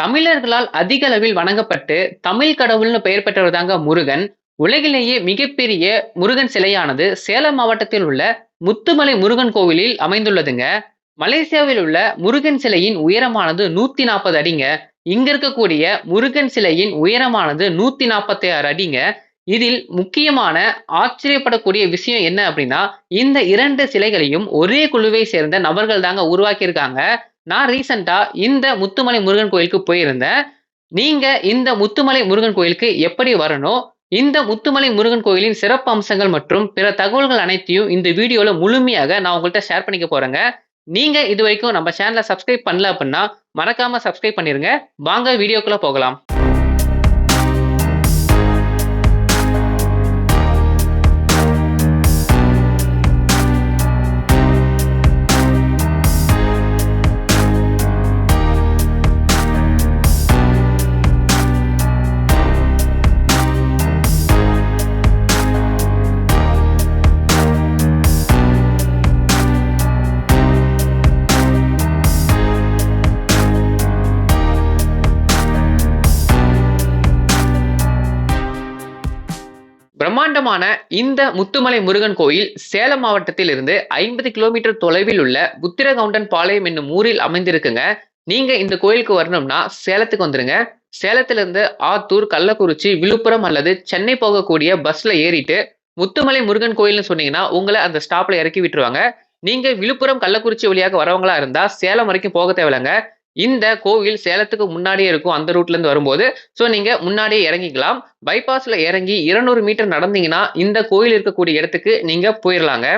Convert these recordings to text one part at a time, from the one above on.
தமிழர்களால் அதிக அளவில் வணங்கப்பட்டு தமிழ் கடவுள்னு பெயர் பெற்றவர் தாங்க முருகன். உலகிலேயே மிகப்பெரிய முருகன் சிலையானது சேலம் மாவட்டத்தில் உள்ள முத்துமலை முருகன் கோவிலில் அமைந்துள்ளதுங்க. மலேசியாவில் உள்ள முருகன் சிலையின் உயரமானது நூத்தி நாற்பது அடிங்க. இங்க இருக்கக்கூடிய முருகன் சிலையின் உயரமானது நூத்தி நாற்பத்தி ஆறு அடிங்க. இதில் முக்கியமான ஆச்சரியப்படக்கூடிய விஷயம் என்ன அப்படின்னா இந்த இரண்டு சிலைகளையும் ஒரே குழுவை சேர்ந்த நபர்கள் தாங்க உருவாக்கியிருக்காங்க. நான் ரீசெண்டா இந்த முத்துமலை முருகன் கோயிலுக்கு போயிருந்தேன். நீங்க இந்த முத்துமலை முருகன் கோயிலுக்கு எப்படி வரணும்? இந்த முத்துமலை முருகன் கோயிலின் சிறப்பு அம்சங்கள் மற்றும் பிற தகவல்கள் அனைத்தையும் இந்த வீடியோல முழுமையாக நான் உங்கள்கிட்ட ஷேர் பண்ணிக்க போறேங்க. நீங்க இது வரைக்கும் நம்ம சேனலை சப்ஸ்கிரைப் பண்ணல அப்படின்னா மறக்காம சப்ஸ்கிரைப் பண்ணிருங்க. வாங்க வீடியோக்குள்ள போகலாம். பிரம்மாண்டமான இந்த முத்துமலை முருகன் கோயில் சேலம் மாவட்டத்தில் இருந்து ஐம்பது கிலோமீட்டர் தொலைவில் உள்ள புத்திரகவுண்டன் பாளையம் என்னும் ஊரில் அமைந்திருக்குங்க. நீங்க இந்த கோயிலுக்கு வரணும்னா சேலத்துக்கு வந்துருங்க. சேலத்துல இருந்து ஆத்தூர் கள்ளக்குறிச்சி விழுப்புரம் அல்லது சென்னை போகக்கூடிய பஸ்ல ஏறிட்டு முத்துமலை முருகன் கோயில்னு சொன்னீங்கன்னா உங்களை அந்த ஸ்டாப்ல இறக்கி விட்டுருவாங்க. நீங்க விழுப்புரம் கள்ளக்குறிச்சி வழியாக வரவங்களா இருந்தா சேலம் வரைக்கும் போக தேவையில்லைங்க. இந்த கோவில் சேலத்துக்கு முன்னாடியே இருக்கும் அந்த ரூட்ல இருந்து வரும்போது. ஸோ நீங்க முன்னாடியே இறங்கிக்கலாம். பைபாஸ்ல இறங்கி இருநூறு மீட்டர் நடந்தீங்கன்னா இந்த கோயில் இருக்கக்கூடிய இடத்துக்கு நீங்க போயிடலாங்க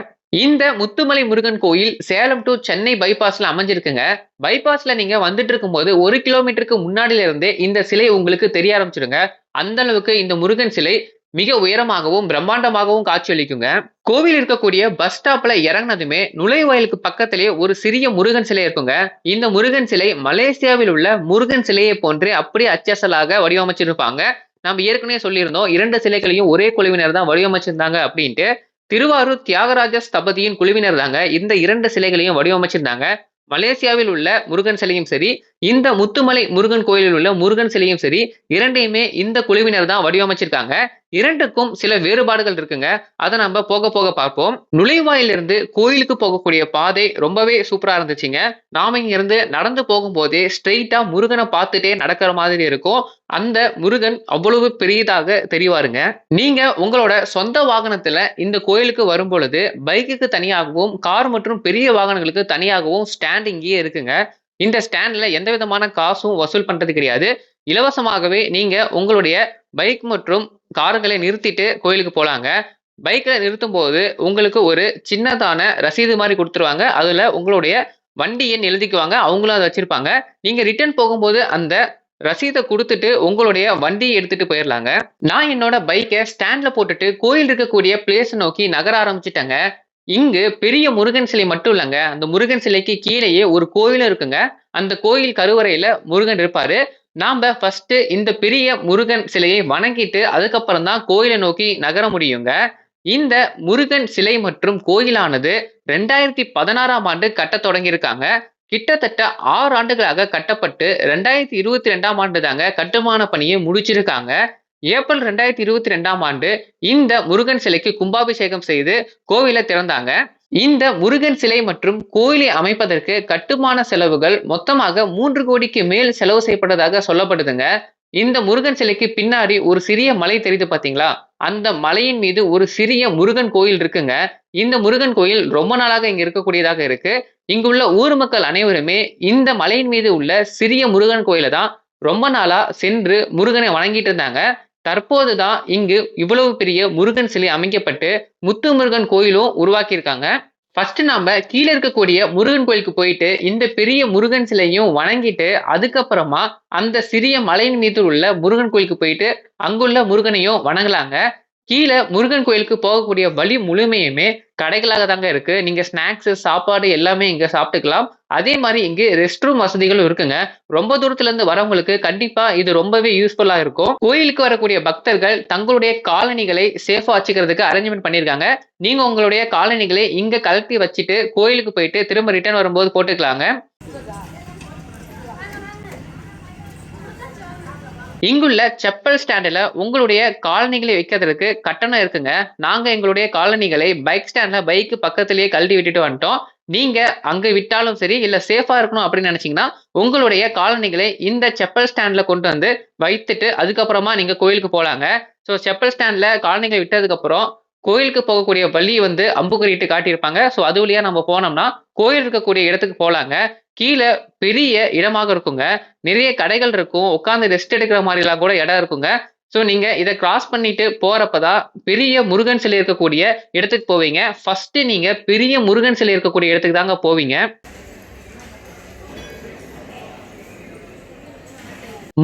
இந்த முத்துமலை முருகன் கோயில் சேலம் டு சென்னை பைபாஸ்ல அமைஞ்சிருக்குங்க. பைபாஸ்ல நீங்க வந்துட்டு இருக்கும்போது ஒரு கிலோமீட்டருக்கு முன்னாடில இருந்தே இந்த சிலை உங்களுக்கு தெரிய ஆரம்பிச்சிருங்க அந்த அளவுக்கு இந்த முருகன் சிலை மிக உயரமாகவும் பிரம்மாண்டமாகவும் காட்சியளிக்குங்க. கோவில் இருக்கக்கூடிய பஸ் ஸ்டாப்ல இறங்கினதுமே நுழைவாயிலுக்கு பக்கத்திலேயே ஒரு சிறிய முருகன் சிலை இருக்குங்க. இந்த முருகன் சிலை மலேசியாவில் உள்ள முருகன் சிலையை போன்றே அப்படியே அச்சசலாக வடிவமைச்சிருப்பாங்க. நம்ம ஏற்கனவே சொல்லியிருந்தோம் இரண்டு சிலைகளையும் ஒரே குழுவினர் தான் வடிவமைச்சிருந்தாங்க அப்படின்ட்டு. திருவாரூர் தியாகராஜ ஸ்தபதியின் குழுவினர் தாங்க இந்த இரண்டு சிலைகளையும் வடிவமைச்சிருந்தாங்க. மலேசியாவில் உள்ள முருகன் சிலையும் சரி இந்த முத்துமலை முருகன் கோயிலில் உள்ள முருகன் சிலையும் சரி இரண்டையுமே இந்த குழுவினர் தான் வடிவமைச்சிருக்காங்க. இரண்டுக்கும் சில வேறுபாடுகள் இருக்குங்க. அதை நம்ம போக போக பார்ப்போம். நுழைவாயிலிருந்து கோயிலுக்கு போகக்கூடிய பாதை ரொம்பவே சூப்பரா இருந்துச்சுங்க. நாம இங்க இருந்து நடந்து போகும்போதே ஸ்ட்ரெயிட்டா முருகனை பார்த்துட்டே நடக்கிற மாதிரி இருக்கும். அந்த முருகன் அவ்வளவு பெரியதாக தெரிவாருங்க. நீங்க உங்களோட சொந்த வாகனத்துல இந்த கோயிலுக்கு வரும் பொழுது பைக்குக்கு தனியாகவும் கார் மற்றும் பெரிய வாகனங்களுக்கு தனியாகவும் ஸ்டாண்ட் இங்கேயே இருக்குங்க. இந்த ஸ்டாண்ட்ல எந்த விதமான காசும் வசூல் பண்றது கிடையாது. இலவசமாகவே நீங்க உங்களுடைய பைக் மற்றும் கார்களை நிறுத்திட்டு கோயிலுக்கு போலாங்க. பைக்கில் நிறுத்தும் போது உங்களுக்கு ஒரு சின்னதான ரசீது மாதிரி கொடுத்துருவாங்க. அதில் உங்களுடைய வண்டி எண் எழுதிக்குவாங்க. அவங்களும் அதை வச்சுருப்பாங்க. நீங்கள் ரிட்டர்ன் போகும்போது அந்த ரசீதை கொடுத்துட்டு உங்களுடைய வண்டியை எடுத்துட்டு போயிடலாங்க நான் என்னோட பைக்கை ஸ்டாண்ட்ல போட்டுட்டு கோயில் இருக்கக்கூடிய பிளேஸ் நோக்கி நகர ஆரம்பிச்சிட்டேங்க. இங்கு பெரிய முருகன் சிலை மட்டும் இல்லைங்க. அந்த முருகன் சிலைக்கு கீழேயே ஒரு கோயிலும் இருக்குங்க. அந்த கோயில் கருவறையில முருகன் இருப்பாரு. நாம ஃபர்ஸ்ட் இந்த பெரிய முருகன் சிலையை வணங்கிட்டு அதுக்கப்புறம் தான் கோயிலை நோக்கி நகர முடியுங்க. இந்த முருகன் சிலை மற்றும் கோயிலானது ரெண்டாயிரத்தி பதினாறாம் ஆண்டு கட்ட தொடங்கியிருக்காங்க. கிட்டத்தட்ட ஆறு ஆண்டுகளாக கட்டப்பட்டு ரெண்டாயிரத்தி இருபத்தி ரெண்டாம் ஆண்டு தாங்க கட்டுமான பணியை முடிச்சிருக்காங்க. ஏப்ரல் ரெண்டாயிரத்தி இருபத்தி ரெண்டாம் ஆண்டு இந்த முருகன் சிலைக்கு கும்பாபிஷேகம் செய்து கோவிலை திறந்தாங்க. இந்த முருகன் சிலை மற்றும் கோயிலை அமைப்பதற்கு கட்டுமான செலவுகள் மொத்தமாக மூன்று கோடிக்கு மேல் செலவு செய்யப்பட்டதாக சொல்லப்படுதுங்க. இந்த முருகன் சிலைக்கு பின்னாடி ஒரு சிறிய மலை தெரியுது பாத்தீங்களா? அந்த மலையின் மீது ஒரு சிறிய முருகன் கோயில் இருக்குங்க. இந்த முருகன் கோயில் ரொம்ப நாளாக இங்க இருக்கக்கூடியதாக இருக்கு. இங்குள்ள ஊர் மக்கள் அனைவருமே இந்த மலையின் மீது உள்ள சிறிய முருகன் கோயிலை தான் ரொம்ப நாளா சென்று முருகனை வணங்கிட்டு இருந்தாங்க. தற்போதுதான் இங்கு இவ்வளவு பெரிய முருகன் சிலை அமைக்கப்பட்டு முத்து முருகன் கோயிலும் உருவாக்கியிருக்காங்க. ஃபர்ஸ்ட் நாம கீழே இருக்கக்கூடிய முருகன் கோயிலுக்கு போயிட்டு இந்த பெரிய முருகன் சிலையும் வணங்கிட்டு அதுக்கப்புறமா அந்த சிறிய மலையின் மீது உள்ள முருகன் கோயிலுக்கு போயிட்டு அங்குள்ள முருகனையும் வணங்கலாங்க. கீழே முருகன் கோயிலுக்கு போகக்கூடிய வழி முழுமையுமே கடைகளாக தாங்க இருக்கு. நீங்க ஸ்நாக்ஸ் சாப்பாடு எல்லாமே இங்க சாப்பிட்டுக்கலாம். அதே மாதிரி இங்கே ரெஸ்ட் ரூம் வசதிகளும் இருக்குங்க. ரொம்ப தூரத்துல இருந்து வரவங்களுக்கு கண்டிப்பா இது ரொம்பவே யூஸ்ஃபுல்லா இருக்கும். கோயிலுக்கு வரக்கூடிய பக்தர்கள் தங்களுடைய காலணிகளை சேஃபா வச்சுக்கிறதுக்கு அரேஞ்ச்மெண்ட் பண்ணிருக்காங்க நீங்க உங்களுடைய காலணிகளை இங்க கலட்டி வச்சுட்டு கோயிலுக்கு போயிட்டு திரும்ப ரிட்டர்ன் வரும்போது போட்டுக்கலாங்க. இங்குள்ள செப்பல் ஸ்டாண்டில் உங்களுடைய காலணிகளை வைக்கிறதுக்கு கட்டணம் இருக்குங்க. நாங்கள் எங்களுடைய காலணிகளை பைக் ஸ்டாண்டில் பைக்கு பக்கத்துலேயே கழட்டி விட்டுட்டு வந்துட்டோம். நீங்க அங்க விட்டாலும் சரி இல்ல சேஃபா இருக்கணும் அப்படின்னு நினைச்சீங்கன்னா உங்களுடைய காலணிகளை இந்த செப்பல் ஸ்டாண்ட்ல கொண்டு வந்து வைத்துட்டு அதுக்கப்புறமா நீங்க கோயிலுக்கு போலாங்க. ஸோ செப்பல் ஸ்டாண்ட்ல காலணிகளை விட்டதுக்கு அப்புறம் கோயிலுக்கு போகக்கூடிய வழி வந்து அம்புக்குறிட்டு காட்டியிருப்பாங்க. ஸோ அது வழியா நம்ம போனோம்னா கோயில் இருக்கக்கூடிய இடத்துக்கு போலாங்க. கீழே பெரிய இடமாக இருக்குங்க. நிறைய கடைகள் இருக்கும். உட்காந்து ரெஸ்ட் எடுக்கிற மாதிரிலாம் கூட இடம் இருக்குங்க. ஸோ நீங்க இதை கிராஸ் பண்ணிட்டு போறப்பதான் பெரிய முருகன் சிலை இருக்கக்கூடிய இடத்துக்கு போவீங்க. ஃபர்ஸ்ட் நீங்க பெரிய முருகன் சிலை இருக்கக்கூடிய இடத்துக்கு தாங்க போவீங்க.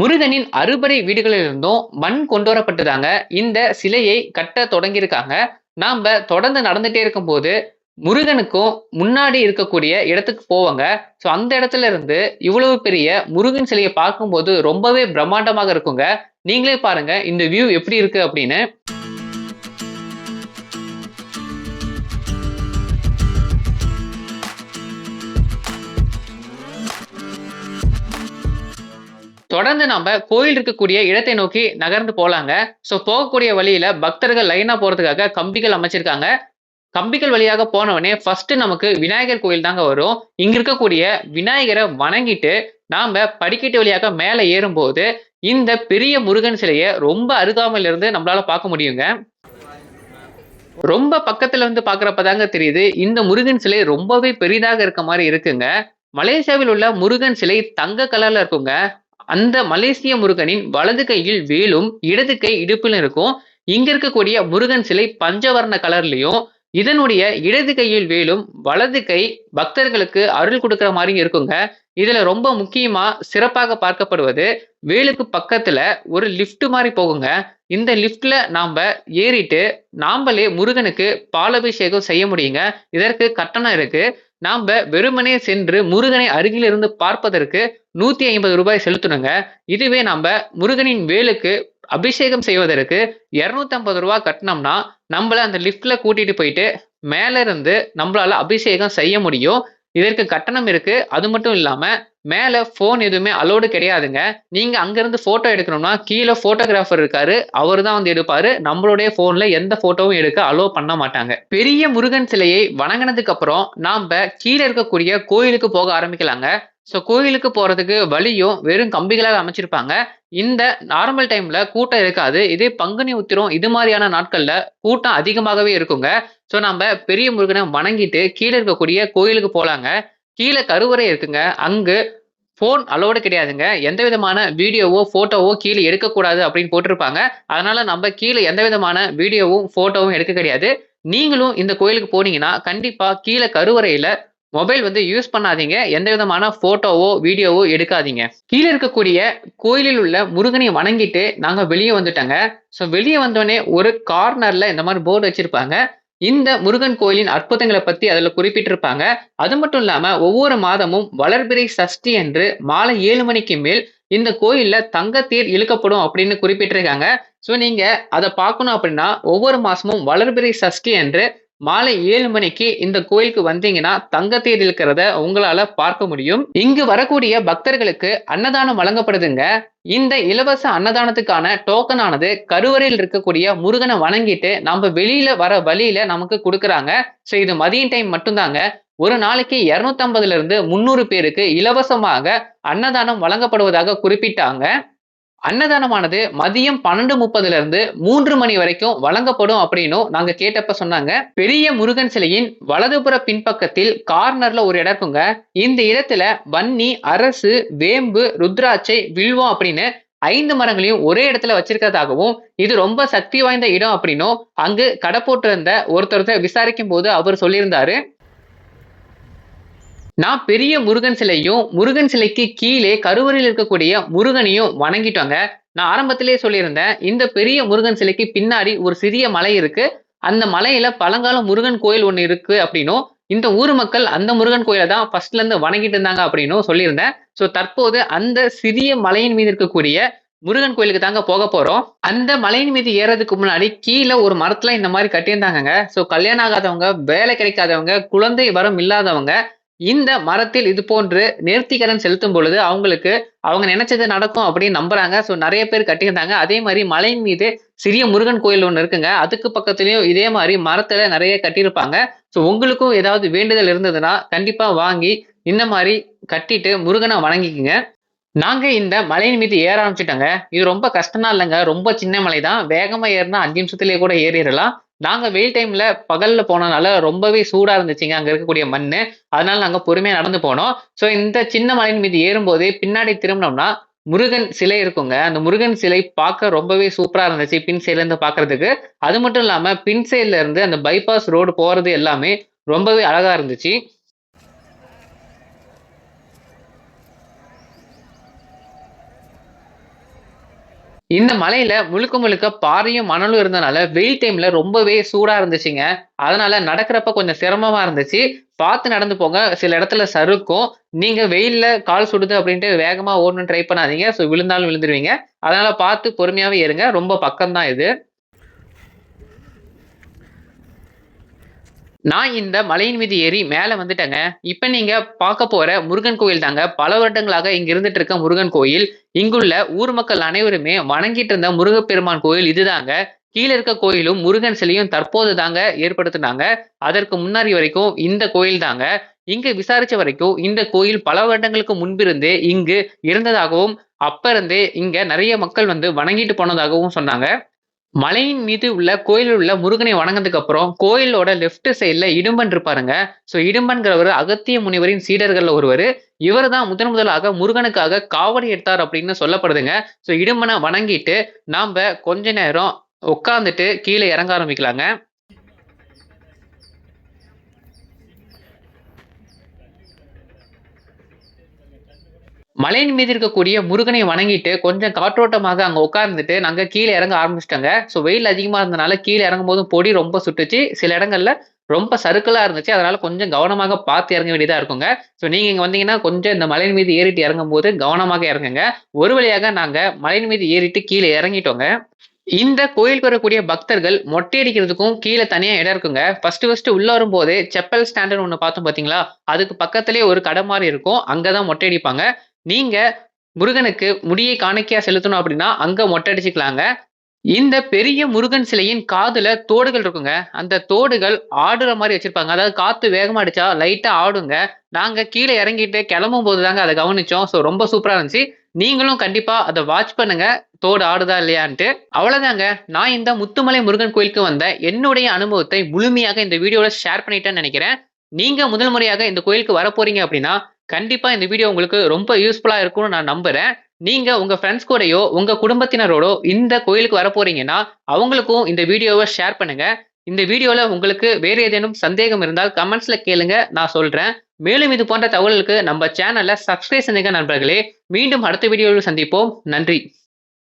முருகனின் அறுபடை வீடுகளிலிருந்தும் மண் கொண்டு வரப்பட்டுதாங்க இந்த சிலையை கட்ட தொடங்கியிருக்காங்க. நாம தொடர்ந்து நடந்துட்டே இருக்கும்போது முருகனுக்கும் முன்னாடி இருக்கக்கூடிய இடத்துக்கு போவாங்க. ஸோ அந்த இடத்துல இருந்து இவ்வளவு பெரிய முருகன் சிலையை பார்க்கும்போது ரொம்பவே பிரம்மாண்டமாக இருக்குங்க. நீங்களே பாருங்க இந்த வியூ எப்படி இருக்கு அப்படின்னு. தொடர்ந்து நம்ம கோயில் இருக்கக்கூடிய இடத்தை நோக்கி நகர்ந்து போலாங்க. ஸோ போகக்கூடிய வழியில பக்தர்கள் லைனா போறதுக்காக கம்பிகள் அமைச்சிருக்காங்க. கம்பிகள் வழியாக போனவனே ஃபர்ஸ்ட் நமக்கு விநாயகர் கோயில் தாங்க வரும். இங்க இருக்கக்கூடிய விநாயகரை வணங்கிட்டு நாம படிக்கட்டு வழியாக மேலே ஏறும்போது இந்த பெரிய முருகன் சிலையை ரொம்ப அருகாமையில இருந்து நம்மளால பார்க்க முடியுங்க. ரொம்ப பக்கத்துல இருந்து பாக்குறப்பதாங்க தெரியுது இந்த முருகன் சிலை ரொம்பவே பெரிதாக இருக்க மாதிரி இருக்குங்க. மலேசியாவில் உள்ள முருகன் சிலை தங்க கலர்ல இருக்குங்க. அந்த மலேசிய முருகனின் வலது கையில் வேலும் இடது கை இடுப்பிலும் இருக்கும். இங்க இருக்கக்கூடிய முருகன் சிலை பஞ்சவர்ண கலர்லயும் இதனுடைய இடது கையில் வேலும் வலது கை பக்தர்களுக்கு அருள் கொடுக்குற மாதிரியும் இருக்குங்க. இதுல ரொம்ப முக்கியமா சிறப்பாக பார்க்கப்படுவது வேலுக்கு பக்கத்துல ஒரு லிஃப்ட் மாதிரி போகுங்க. இந்த லிஃப்ட்ல நாம ஏறிட்டு நாம்பளே முருகனுக்கு பாலபிஷேகம் செய்ய முடியுங்க. இதற்கு கட்டணம் இருக்கு. நாம வெறுமனே சென்று முருகனை அருகிலிருந்து பார்ப்பதற்கு நூத்தி ஐம்பது ரூபாய் செலுத்தணுங்க. இதுவே நம்ம முருகனின் வேலுக்கு அபிஷேகம் செய்வதற்கு இரநூத்தம்பது ஐம்பது கட்டினோம்னா நம்மள அந்த லிஃப்ட்ல கூட்டிட்டு போயிட்டு மேல இருந்து நம்மளால அபிஷேகம் செய்ய முடியும். இதற்கு கட்டணம் இருக்கு. அது மட்டும் இல்லாம மேல போன் எதுவுமே அலோடு கிடையாதுங்க. நீங்க அங்கிருந்து போட்டோ எடுக்கணும்னா கீழே போட்டோகிராஃபர் இருக்காரு. அவர் தான் வந்து எடுப்பாரு. நம்மளுடைய போன்ல எந்த போட்டோவும் எடுக்க அலோ பண்ண மாட்டாங்க. பெரிய முருகன் சிலையை வணங்கினதுக்கு அப்புறம் நாம கீழே இருக்கக்கூடிய கோயிலுக்கு போக ஆரம்பிக்கலாங்க. ஸோ கோயிலுக்கு போகிறதுக்கு வழியும் வெறும் கம்பிகளாக அமைச்சிருப்பாங்க. இந்த நார்மல் டைமில் கூட்டம் இருக்காது. இதே பங்குனி உத்திரம் இது மாதிரியான நாட்களில் கூட்டம் அதிகமாகவே இருக்குங்க. ஸோ நம்ம பெரிய முருகனை வணங்கிட்டு கீழே இருக்கக்கூடிய கோயிலுக்கு போகலாங்க கீழே கருவறை இருக்குங்க. அங்கு ஃபோன் அலோடு கிடையாதுங்க. எந்த விதமான வீடியோவோ ஃபோட்டோவோ கீழே எடுக்கக்கூடாது அப்படின்னு போட்டிருப்பாங்க. அதனால நம்ம கீழே எந்த விதமான வீடியோவும் ஃபோட்டோவும் எடுக்க கிடையாது. நீங்களும் இந்த கோயிலுக்கு போனீங்கன்னா கண்டிப்பாக கீழே கருவறையில் மொபைல் வந்து யூஸ் பண்ணாதீங்க. எந்த விதமான போட்டோவோ வீடியோவோ எடுக்காதீங்க. கீழே இருக்கக்கூடிய கோயிலில் உள்ள முருகனை வணங்கிட்டு நாங்க வெளியே வந்துட்டோங்க. ஸோ வெளியே வந்தோடனே ஒரு கார்னர்ல இந்த மாதிரி போர்டு வச்சிருப்பாங்க. இந்த முருகன் கோயிலின் அற்புதங்களை பத்தி அதுல குறிப்பிட்டிருப்பாங்க. அது மட்டும் இல்லாம ஒவ்வொரு மாதமும் வளர்பிறை சஷ்டி என்று மாலை ஏழு மணிக்கு மேல் இந்த கோயில்ல தங்கத்தேர் இழுக்கப்படும் அப்படின்னு குறிப்பிட்டிருக்காங்க. ஸோ நீங்க அதை பார்க்கணும் அப்படின்னா ஒவ்வொரு மாசமும் வளர்பிறை சஷ்டி என்று மாலை ஏழு மணிக்கு இந்த கோயிலுக்கு வந்தீங்கன்னா தங்கத்தேர் இருக்கிறத உங்களால பார்க்க முடியும். இங்கு வரக்கூடிய பக்தர்களுக்கு அன்னதானம் வழங்கப்படுதுங்க. இந்த இலவச அன்னதானத்துக்கான டோக்கன் ஆனது கருவறையில் இருக்கக்கூடிய முருகனை வணங்கிட்டு நம்ம வெளியில வர வழியில நமக்கு கொடுக்குறாங்க. ஸோ இது மதியம் டைம் மட்டும்தாங்க. ஒரு நாளைக்கு இருநூத்தி ஐம்பதுல இருந்து முந்நூறு பேருக்கு இலவசமாக அன்னதானம் வழங்கப்படுவதாக குறிப்பிட்டாங்க. அன்னதானமானது மதியம் பன்னெண்டு முப்பதுல இருந்து மூன்று மணி வரைக்கும் வழங்கப்படும் அப்படின்னும் நாங்க கேட்டப்ப சொன்னாங்க. பெரிய முருகன் சிலையின் வலதுபுற பின்பக்கத்தில் கார்னர்ல ஒரு இடம் இருக்குங்க. இந்த இடத்துல வன்னி அரசு வேம்பு ருத்ராட்சை வில்வம் அப்படின்னு ஐந்து மரங்களையும் ஒரே இடத்துல வச்சிருக்கிறதாகவும் இது ரொம்ப சக்தி வாய்ந்த இடம் அப்படின்னும் அங்கு கடை போட்டிருந்த ஒருத்தர் விசாரிக்கும் போது அவர் சொல்லியிருந்தாரு. நான் பெரிய முருகன் சிலையும் முருகன் சிலைக்கு கீழே கருவறையில் இருக்கக்கூடிய முருகனையும் வணங்கிட்டோங்க. நான் ஆரம்பத்திலே சொல்லியிருந்தேன் இந்த பெரிய முருகன் சிலைக்கு பின்னாடி ஒரு சிறிய மலை இருக்கு. அந்த மலையில பழங்கால முருகன் கோயில் ஒன்று இருக்கு அப்படின்னும் இந்த ஊர் மக்கள் அந்த முருகன் கோயிலை தான் ஃபர்ஸ்ட்ல இருந்து வணங்கிட்டு இருந்தாங்க அப்படின்னும் சொல்லியிருந்தேன். ஸோ தற்போது அந்த சிறிய மலையின் மீது இருக்கக்கூடிய முருகன் கோயிலுக்கு தாங்க போக போறோம். அந்த மலையின் மீது ஏறதுக்கு முன்னாடி கீழே ஒரு மரத்துல இந்த மாதிரி கட்டியிருந்தாங்க ஸோ கல்யாணம் ஆகாதவங்க வேலை கிடைக்காதவங்க குழந்தை வரம் இல்லாதவங்க இந்த மரத்தில் இது போன்று நேர்த்திக்கடன் செலுத்தும் பொழுது அவங்களுக்கு அவங்க நினைச்சது நடக்கும் அப்படின்னு நம்புறாங்க. ஸோ நிறைய பேர் கட்டியிருந்தாங்க. அதே மாதிரி மலையின் மீது சிறிய முருகன் கோயில் ஒன்று இருக்குங்க. அதுக்கு பக்கத்துலயும் இதே மாதிரி மரத்துல நிறைய கட்டியிருப்பாங்க. ஸோ உங்களுக்கும் ஏதாவது வேண்டுதல் இருந்ததுன்னா கண்டிப்பா வாங்கி இந்த மாதிரி கட்டிட்டு முருகனை வணங்கிக்குங்க. நாங்க இந்த மலையின் மீது ஏற ஆரம்பிச்சிட்டோங்க. இது ரொம்ப கஷ்டம்னா இல்லைங்க. ரொம்ப சின்ன மலை தான். வேகமா ஏறினா அஞ்சு நிமிஷத்துலயே கூட ஏறிடலாம். நாங்கள் வெயில் டைமில் பகலில் போனனால ரொம்பவே சூடாக இருந்துச்சுங்க. அங்கே இருக்கக்கூடிய மண் அதனால நாங்கள் பொறுமையாக நடந்து போனோம். ஸோ இந்த சின்ன மலையின் மீது ஏறும்போது பின்னாடி திரும்பினோம்னா முருகன் சிலை இருக்குங்க. அந்த முருகன் சிலை பார்க்க ரொம்பவே சூப்பராக இருந்துச்சு பின் சைட்ல இருந்து அது மட்டும் இல்லாமல் பின் சைட்லேருந்து அந்த பைபாஸ் ரோடு போகிறது எல்லாமே ரொம்பவே அழகாக இருந்துச்சு. இந்த மலையில முழுக்க முழுக்க பாறையும் மணலும் இருந்தனால வெயில் டைம்ல ரொம்பவே சூடா இருந்துச்சுங்க. அதனால நடக்கிறப்ப கொஞ்சம் சிரமமா இருந்துச்சு. பார்த்து நடந்து போங்க. சில இடத்துல சறுக்கும். நீங்க வெயில்ல கால் சுடுது அப்படின்ட்டு வேகமா ஓடணும்னு ட்ரை பண்ணாதீங்க. ஸோ விழுந்தாலும் விழுந்துருவீங்க. அதனால பார்த்து பொறுமையாவே இருங்க ரொம்ப பக்கம் தான் இது. நான் இந்த மலையின் மீது ஏறி மேலே வந்துட்டேங்க. இப்போ நீங்கள் பார்க்க போகிற முருகன் கோயில் தாங்க. பல வருடங்களாக இங்கே இருந்துட்டு இருக்க முருகன் கோயில். இங்குள்ள ஊர் மக்கள் அனைவருமே வணங்கிட்டு இருந்த முருகப்பெருமான் கோயில் இதுதாங்க. கீழே இருக்க கோயிலும் முருகன் சிலையும் தற்போது தாங்க ஏற்படுத்தினாங்க. அதற்கு முன்னாடி வரைக்கும் இந்த கோயில் தாங்க. இங்கு விசாரிச்ச வரைக்கும் இந்த கோயில் பல வருடங்களுக்கு முன்பிருந்தே இங்கு இருந்ததாகவும் அப்ப இருந்தே இங்க நிறைய மக்கள் வந்து வணங்கிட்டு போனதாகவும் சொன்னாங்க. மலையின் மீது உள்ள கோயிலில் உள்ள முருகனை வணங்கினதுக்கு அப்புறம் கோயிலோட லெஃப்ட் சைட்ல இடும்பன் இருப்பாருங்க. ஸோ இடும்பன்கிறவர் அகத்திய முனிவரின் சீடர்கள் ஒருவர். இவர் தான் முதன் முதலாக முருகனுக்காக காவடி எடுத்தார் அப்படின்னு சொல்லப்படுதுங்க. ஸோ இடும்பனை வணங்கிட்டு நாம கொஞ்ச நேரம் உட்காந்துட்டு கீழே இறங்க ஆரம்பிக்கலாங்க. மலையின் மீது இருக்கக்கூடிய முருகனை வணங்கிட்டு கொஞ்சம் காற்றோட்டமாக அங்க உட்கார்ந்துட்டு நாங்க கீழே இறங்க ஆரம்பிச்சிட்டாங்க. ஸோ வெயில் அதிகமா இருந்தனால கீழே இறங்கும் போதும் பொடி ரொம்ப சுட்டுச்சு. சில இடங்கள்ல ரொம்ப சறுக்கலா இருந்துச்சு. அதனால கொஞ்சம் கவனமாக பார்த்து இறங்க வேண்டியதா இருக்குங்க. ஸோ நீங்க இங்க வந்தீங்கன்னா கொஞ்சம் இந்த மலையின் மீது ஏறிட்டு இறங்கும் போது கவனமாக இறங்குங்க. ஒரு வழியாக நாங்க மலையின் மீது ஏறிட்டு கீழே இறங்கிட்டோங்க. இந்த கோயிலுக்கு வரக்கூடிய பக்தர்கள் மொட்டை அடிக்கிறதுக்கும் கீழே தனியா இடம் இருக்குங்க. ஃபர்ஸ்ட் ஃபர்ஸ்ட் உள்ள வரும்போது செப்பல் ஸ்டாண்டர்ட் ஒன்று பார்த்தோம் பாத்தீங்களா? அதுக்கு பக்கத்துலேயே ஒரு கடை மாதிரி இருக்கும். அங்கதான் மொட்டை அடிப்பாங்க. நீங்க முருகனுக்கு முடியை காணிக்கையா செலுத்தணும் அப்படின்னா அங்க மொட்டை அடிச்சுக்கலாங்க இந்த பெரிய முருகன் சிலையின் காதுல தோடுகள் இருக்குங்க. அந்த தோடுகள் ஆடுற மாதிரி வச்சிருப்பாங்க. அதாவது காத்து வேகமா அடிச்சா லைட்டா ஆடுங்க. நாங்க கீழே இறங்கிட்டு கிளம்பும் போது தாங்க அதை கவனிச்சோம். ஸோ ரொம்ப சூப்பரா இருந்துச்சு. நீங்களும் கண்டிப்பா அதை வாட்ச் பண்ணுங்க. தோடு ஆடுதா இல்லையான்ட்டு. அவ்வளவுதாங்க. நான் இந்த முத்துமலை முருகன் கோயிலுக்கு வந்த என்னுடைய அனுபவத்தை முழுமையாக இந்த வீடியோல ஷேர் பண்ணிட்டேன்னு நினைக்கிறேன். நீங்க முதல் முறையாக இந்த கோயிலுக்கு வர போறீங்க அப்படின்னா கண்டிப்பா இந்த வீடியோ உங்களுக்கு ரொம்ப யூஸ்ஃபுல்லா இருக்கும்னு நான் நம்புறேன். நீங்க உங்க ஃப்ரெண்ட்ஸ் கூடயோ உங்க குடும்பத்தினரோட இந்த கோயிலுக்கு வர போறீங்கன்னா அவங்களுக்கும் இந்த வீடியோவை ஷேர் பண்ணுங்க. இந்த வீடியோல உங்களுக்கு வேற ஏதேனும் சந்தேகம் இருந்தால் கமெண்ட்ஸ்ல கேளுங்க நான் சொல்றேன். மேலும் இது போன்ற தகவல்களுக்கு நம்ம சேனலில் சப்ஸ்கிரைப் பண்ணுங்க நண்பர்களே. மீண்டும் அடுத்த வீடியோவில் சந்திப்போம். நன்றி.